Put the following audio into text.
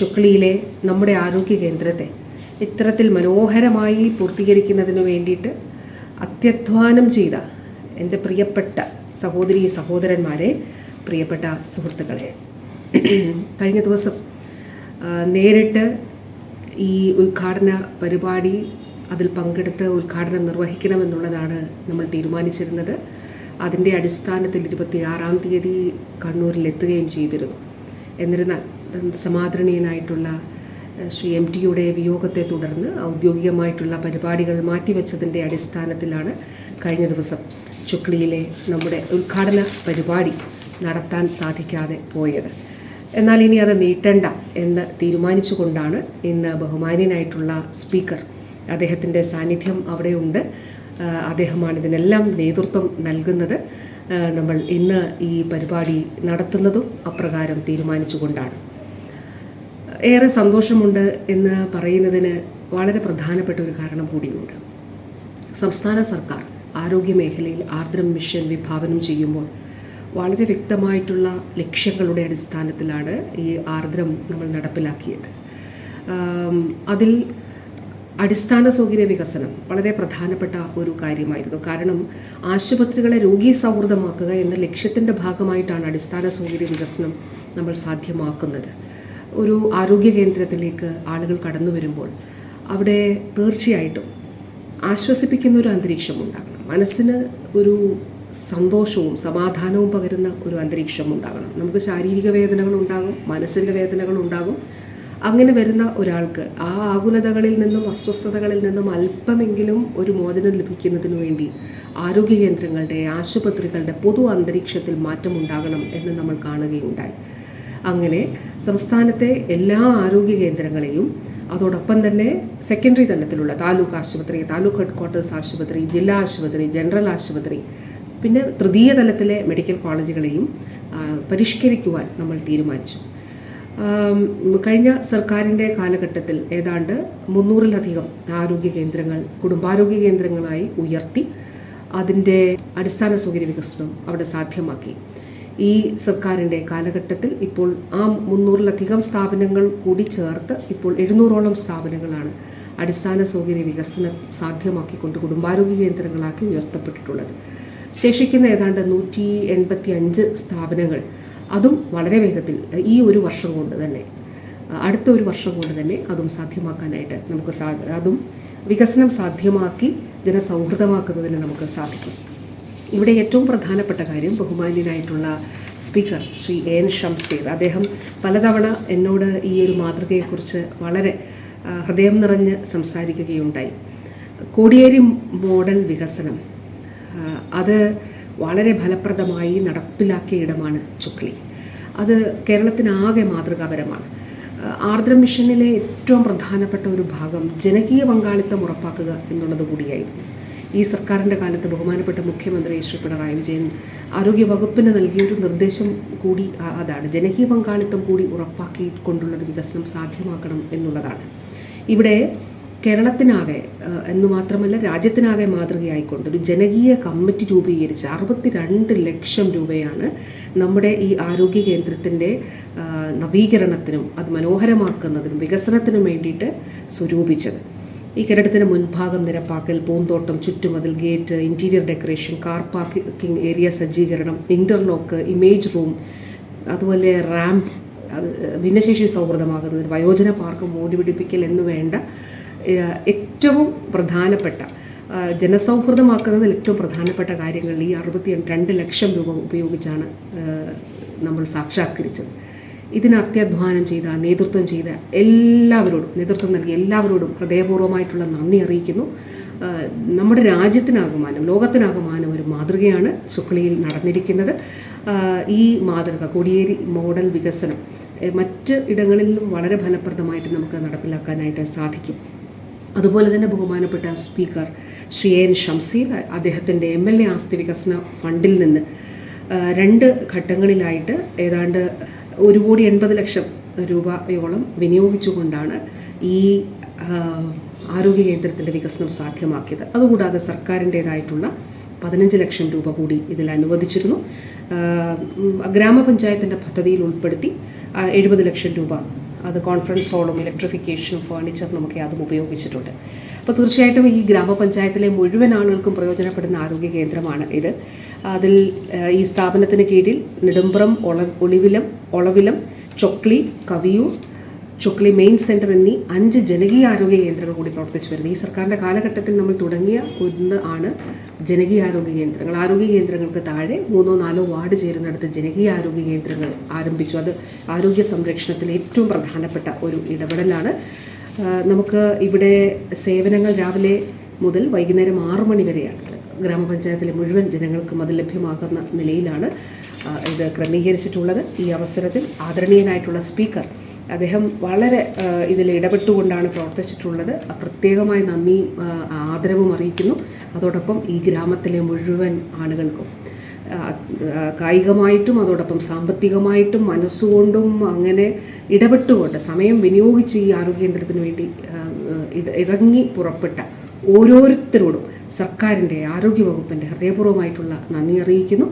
ചുക്ലിയിലെ നമ്മുടെ ആരോഗ്യ കേന്ദ്രത്തെ ഇത്തരത്തിൽ മനോഹരമായി പൂർത്തീകരിക്കുന്നതിന് വേണ്ടിയിട്ട് അത്യധ്വാനം ചെയ്ത എന്റെ പ്രിയപ്പെട്ട സഹോദരി സഹോദരന്മാരെ പ്രിയപ്പെട്ട സുഹൃത്തുക്കളെ. കഴിഞ്ഞ ദിവസം നേരിട്ട് ഈ ഉദ്ഘാടന പരിപാടി അതിൽ പങ്കെടുത്ത് ഉദ്ഘാടനം നിർവഹിക്കണമെന്നുള്ളതാണ് നമ്മൾ തീരുമാനിച്ചിരുന്നത്. അതിന്റെ അടിസ്ഥാനത്തിൽ ഇരുപത്തിയാറാം തീയതി കണ്ണൂരിൽ എത്തുകയും ചെയ്തിരുന്നു. എന്നിരുന്നാൽ സമാദരണീയനായിട്ടുള്ള ശ്രീ എം ടിയുടെ വിയോഗത്തെ തുടർന്ന് ഔദ്യോഗികമായിട്ടുള്ള പരിപാടികൾ മാറ്റിവെച്ചതിന്റെ അടിസ്ഥാനത്തിലാണ് കഴിഞ്ഞ ദിവസം ചുക്ലിയിലെ നമ്മുടെ ഉദ്ഘാടന പരിപാടി നടത്താൻ സാധിക്കാതെ പോയത്. എന്നാൽ ഇനി അത് നീട്ടണ്ട എന്ന് തീരുമാനിച്ചുകൊണ്ടാണ് ഇന്ന് ബഹുമാന്യനായിട്ടുള്ള സ്പീക്കർ അദ്ദേഹത്തിന്റെ സാന്നിധ്യം അവിടെയുണ്ട്. അദ്ദേഹമാണ് ഇതിനെല്ലാം നേതൃത്വം നൽകുന്നത്. നമ്മൾ ഇന്ന് ഈ പരിപാടി നടത്തുന്നതും അപ്രകാരം തീരുമാനിച്ചുകൊണ്ടാണ്. ഏറെ സന്തോഷമുണ്ട് എന്ന് പറയുന്നതിന് വളരെ പ്രധാനപ്പെട്ട ഒരു കാരണം കൂടിയുണ്ട്. സംസ്ഥാന സർക്കാർ ആരോഗ്യ മേഖലയിൽ ആർദ്രം മിഷൻ വിഭാവനം ചെയ്യുമ്പോൾ വളരെ വ്യക്തമായിട്ടുള്ള ലക്ഷ്യങ്ങളുടെ അടിസ്ഥാനത്തിലാണ് ഈ ആർദ്രം നമ്മൾ നടപ്പിലാക്കിയത്. അതിൽ അടിസ്ഥാന സൗകര്യ വികസനം വളരെ പ്രധാനപ്പെട്ട ഒരു കാര്യമായിരുന്നു. കാരണം ആശുപത്രികളെ രോഗി സൗഹൃദമാക്കുക എന്ന ലക്ഷ്യത്തിന്റെ ഭാഗമായിട്ടാണ് അടിസ്ഥാന സൗകര്യ വികസനം നമ്മൾ സാധ്യമാക്കുന്നത്. ഒരു ആരോഗ്യ കേന്ദ്രത്തിലേക്ക് ആളുകൾ കടന്നു വരുമ്പോൾ അവിടെ തീർച്ചയായിട്ടും ആശ്വസിപ്പിക്കുന്ന ഒരു അന്തരീക്ഷം ഉണ്ടാകണം. മനസ്സിന് ഒരു സന്തോഷവും സമാധാനവും പകരുന്ന ഒരു അന്തരീക്ഷം ഉണ്ടാകണം. നമുക്ക് ശാരീരിക വേദനകൾ ഉണ്ടാകും മനസ്സിന്റെ വേദനകൾ ഉണ്ടാകും. അങ്ങനെ വരുന്ന ഒരാൾക്ക് ആ ആകുലതകളിൽ നിന്നും അസ്വസ്ഥതകളിൽ നിന്നും അല്പമെങ്കിലും ഒരു മോചനം ലഭിക്കുന്നതിനു വേണ്ടി ആരോഗ്യ കേന്ദ്രങ്ങളുടെ ആശുപത്രികളുടെ പൊതു അന്തരീക്ഷത്തിൽ മാറ്റമുണ്ടാകണം എന്ന് നമ്മൾ കാണുകയുണ്ടായി. അങ്ങനെ സംസ്ഥാനത്തെ എല്ലാ ആരോഗ്യ കേന്ദ്രങ്ങളെയും അതോടൊപ്പം തന്നെ സെക്കൻഡറി തലത്തിലുള്ള താലൂക്ക് ആശുപത്രി താലൂക്ക് ഹെഡ് ക്വാർട്ടേഴ്സ് ആശുപത്രി ജില്ലാ ആശുപത്രി ജനറൽ ആശുപത്രി പിന്നെ തൃതീയ തലത്തിലെ മെഡിക്കൽ കോളേജുകളെയും പരിഷ്കരിക്കുവാൻ നമ്മൾ തീരുമാനിച്ചു. കഴിഞ്ഞ സർക്കാരിന്റെ കാലഘട്ടത്തിൽ ഏതാണ്ട് മുന്നൂറിലധികം ആരോഗ്യ കേന്ദ്രങ്ങൾ കുടുംബാരോഗ്യ കേന്ദ്രങ്ങളായി ഉയർത്തി അതിന്റെ അടിസ്ഥാന സൗകര്യ വികസനം അവിടെ സാധ്യമാക്കി. ഈ സർക്കാരിന്റെ കാലഘട്ടത്തിൽ ഇപ്പോൾ ആ മുന്നൂറിലധികം സ്ഥാപനങ്ങൾ കൂടി ചേർത്ത് ഇപ്പോൾ എഴുന്നൂറോളം സ്ഥാപനങ്ങളാണ് അടിസ്ഥാന സൗകര്യ വികസനം സാധ്യമാക്കിക്കൊണ്ട് കുടുംബാരോഗ്യ കേന്ദ്രങ്ങളാക്കി ഉയർത്തപ്പെട്ടിട്ടുള്ളത്. ശേഷിക്കുന്ന ഏതാണ്ട് നൂറ്റി എൺപത്തി അഞ്ച് സ്ഥാപനങ്ങൾ. അതും വളരെ വേഗത്തിൽ ഈ ഒരു വർഷം കൊണ്ട് തന്നെ അടുത്ത ഒരു വർഷം കൊണ്ട് തന്നെ അതും സാധ്യമാക്കാനായിട്ട് നമുക്ക് സാ അതും വികസനം സാധ്യമാക്കി ജനസൗഹൃദമാക്കുന്നതിന് നമുക്ക് സാധിക്കും. ഇവിടെ ഏറ്റവും പ്രധാനപ്പെട്ട കാര്യം ബഹുമാന്യനായിട്ടുള്ള സ്പീക്കർ ശ്രീ എൻ ഷംസീർ അദ്ദേഹം പലതവണ എന്നോട് ഈ ഒരു മാതൃകയെക്കുറിച്ച് വളരെ ഹൃദയം നിറഞ്ഞ് സംസാരിക്കുകയുണ്ടായി. കോടിയേരി മോഡൽ വികസനം അത് വളരെ ഫലപ്രദമായി നടപ്പിലാക്കിയ ഇടമാണ് ചുക്ലി. അത് കേരളത്തിനാകെ മാതൃകാപരമാണ്. ആർദ്ര മിഷനിലെ ഏറ്റവും പ്രധാനപ്പെട്ട ഒരു ഭാഗം ജനകീയ പങ്കാളിത്തം ഉറപ്പാക്കുക എന്നുള്ളത് കൂടിയായിരുന്നു. ഈ സർക്കാരിന്റെ കാലത്ത് ബഹുമാനപ്പെട്ട മുഖ്യമന്ത്രി ശ്രീ പിണറായി വിജയൻ ആരോഗ്യ വകുപ്പിന് നൽകിയൊരു നിർദ്ദേശം കൂടി അതാണ്. ജനകീയ പങ്കാളിത്തം കൂടി ഉറപ്പാക്കിക്കൊണ്ടുള്ളൊരു വികസനം സാധ്യമാക്കണം എന്നുള്ളതാണ്. ഇവിടെ കേരളത്തിനാകെ എന്ന് മാത്രമല്ല രാജ്യത്തിനാകെ മാതൃകയായിക്കൊണ്ട് ഒരു ജനകീയ കമ്മിറ്റി രൂപീകരിച്ച് അറുപത്തിരണ്ട് ലക്ഷം രൂപയാണ് നമ്മുടെ ഈ ആരോഗ്യ കേന്ദ്രത്തിന്റെ നവീകരണത്തിനും അത് മനോഹരമാക്കുന്നതിനും വികസനത്തിനും വേണ്ടിയിട്ട് സ്വരൂപിച്ചത്. ഈ കെട്ടിടത്തിന് മുൻഭാഗം നിരപ്പാക്കൽ പൂന്തോട്ടം ചുറ്റുമതിൽ gate interior decoration car parking area സജ്ജീകരണം ഇന്റർലോക്ക് ഇമേജ് റൂം അതുപോലെ റാമ്പ് ഭിന്നശേഷി സൗഹൃദമാകുന്നതിന് വയോജന പാർക്ക് മൂടി പിടിപ്പിക്കൽ എന്ന് വേണ്ട ഏറ്റവും പ്രധാനപ്പെട്ട ജനസൗഹൃദമാക്കുന്നതിൽ ഏറ്റവും പ്രധാനപ്പെട്ട കാര്യങ്ങൾ ഈ അറുപത്തി രണ്ട് ലക്ഷം രൂപ ഉപയോഗിച്ചാണ് നമ്മൾ സാക്ഷാത്കരിച്ചത്. ഇതിന് അത്യധ്വാനം ചെയ്ത നേതൃത്വം ചെയ്ത എല്ലാവരോടും നേതൃത്വം നൽകിയ എല്ലാവരോടും ഹൃദയപൂർവമായിട്ടുള്ള നന്ദി അറിയിക്കുന്നു. നമ്മുടെ രാജ്യത്തിനാകമാനം ലോകത്തിനാകമാനം ഒരു മാതൃകയാണ് ചുക്ലിയിൽ നടന്നിരിക്കുന്നത്. ഈ മാതൃക കോടിയേരി മോഡൽ വികസനം മറ്റ് ഇടങ്ങളിലും വളരെ ഫലപ്രദമായിട്ട് നമുക്ക് നടപ്പിലാക്കാനായിട്ട് സാധിക്കും. അതുപോലെ തന്നെ ബഹുമാനപ്പെട്ട സ്പീക്കർ ശ്രീ എൻ ഷംസീർ അദ്ദേഹത്തിന്റെ എം എൽ എ ആസ്തി വികസന ഫണ്ടിൽ നിന്ന് രണ്ട് ഘട്ടങ്ങളിലായിട്ട് ഏതാണ്ട് ഒരു കോടി എൺപത് ലക്ഷം രൂപയോളം വിനിയോഗിച്ചുകൊണ്ടാണ് ഈ ആരോഗ്യ കേന്ദ്രത്തിന്റെ വികസനം സാധ്യമാക്കിയത്. അതുകൂടാതെ സർക്കാരിന്റേതായിട്ടുള്ള പതിനഞ്ച് ലക്ഷം രൂപ കൂടി ഇതിൽ അനുവദിച്ചിരുന്നു. ഗ്രാമപഞ്ചായത്തിന്റെ പദ്ധതിയിൽ ഉൾപ്പെടുത്തി എഴുപത് ലക്ഷം രൂപ അത് കോൺഫറൻസ് ഹാളും ഇലക്ട്രിഫിക്കേഷനും ഫേണിച്ചറിനും ഒക്കെ അതും ഉപയോഗിച്ചിട്ടുണ്ട്. അപ്പോൾ തീർച്ചയായിട്ടും ഈ ഗ്രാമപഞ്ചായത്തിലെ മുഴുവൻ ആളുകൾക്കും പ്രയോജനപ്പെടുന്ന ആരോഗ്യ കേന്ദ്രമാണ് ഇത്. അതിൽ ഈ സ്ഥാപനത്തിന് കീഴിൽ നെടുമ്പ്രം ഒള ഒളിവിലം ഒളവിലം ചൊക്ലി കവിയൂർ ചൊക്ലി മെയിൻ സെന്റർ എന്നീ അഞ്ച് ജനകീയ ആരോഗ്യ കേന്ദ്രങ്ങൾ കൂടി പ്രവർത്തിച്ചു വരുന്നു. ഈ സർക്കാരിന്റെ കാലഘട്ടത്തിൽ നമ്മൾ തുടങ്ങിയ ഒന്ന് ആണ് ജനകീയ ആരോഗ്യ കേന്ദ്രങ്ങൾ. ആരോഗ്യ കേന്ദ്രങ്ങൾക്ക് താഴെ മൂന്നോ നാലോ വാർഡ് ചേരുന്നിടത്ത് ജനകീയ ആരോഗ്യ കേന്ദ്രങ്ങൾ ആരംഭിച്ചു. അത് ആരോഗ്യ സംരക്ഷണത്തിൽ ഏറ്റവും പ്രധാനപ്പെട്ട ഒരു ഇടപെടലാണ്. നമുക്ക് ഇവിടെ സേവനങ്ങൾ രാവിലെ മുതൽ വൈകുന്നേരം ആറു മണി വരെയാണ്. ഗ്രാമപഞ്ചായത്തിലെ മുഴുവൻ ജനങ്ങൾക്കും അത് ലഭ്യമാകുന്ന നിലയിലാണ് ഇത് ക്രമീകരിച്ചിട്ടുള്ളത്. ഈ അവസരത്തിൽ ആദരണീയനായിട്ടുള്ള സ്പീക്കർ അദ്ദേഹം വളരെ ഇതിൽ ഇടപെട്ടുകൊണ്ടാണ് പ്രവർത്തിച്ചിട്ടുള്ളത്. പ്രത്യേകമായി നന്ദിയും ആദരവും അറിയിക്കുന്നു. അതോടൊപ്പം ഈ ഗ്രാമത്തിലെ മുഴുവൻ ആളുകൾക്കും കായികമായിട്ടും അതോടൊപ്പം സാമ്പത്തികമായിട്ടും മനസ്സുകൊണ്ടും അങ്ങനെ ഇടപെട്ടുകൊണ്ട് സമയം വിനിയോഗിച്ച് ഈ ആരോഗ്യ കേന്ദ്രത്തിന് വേണ്ടി ഇറങ്ങി പുറപ്പെട്ട ഓരോരുത്തരോടും സർക്കാരിന്റെ ആരോഗ്യവകുപ്പിന്റെ ഹൃദയപൂർവമായിട്ടുള്ള നന്ദി അറിയിക്കുന്നു.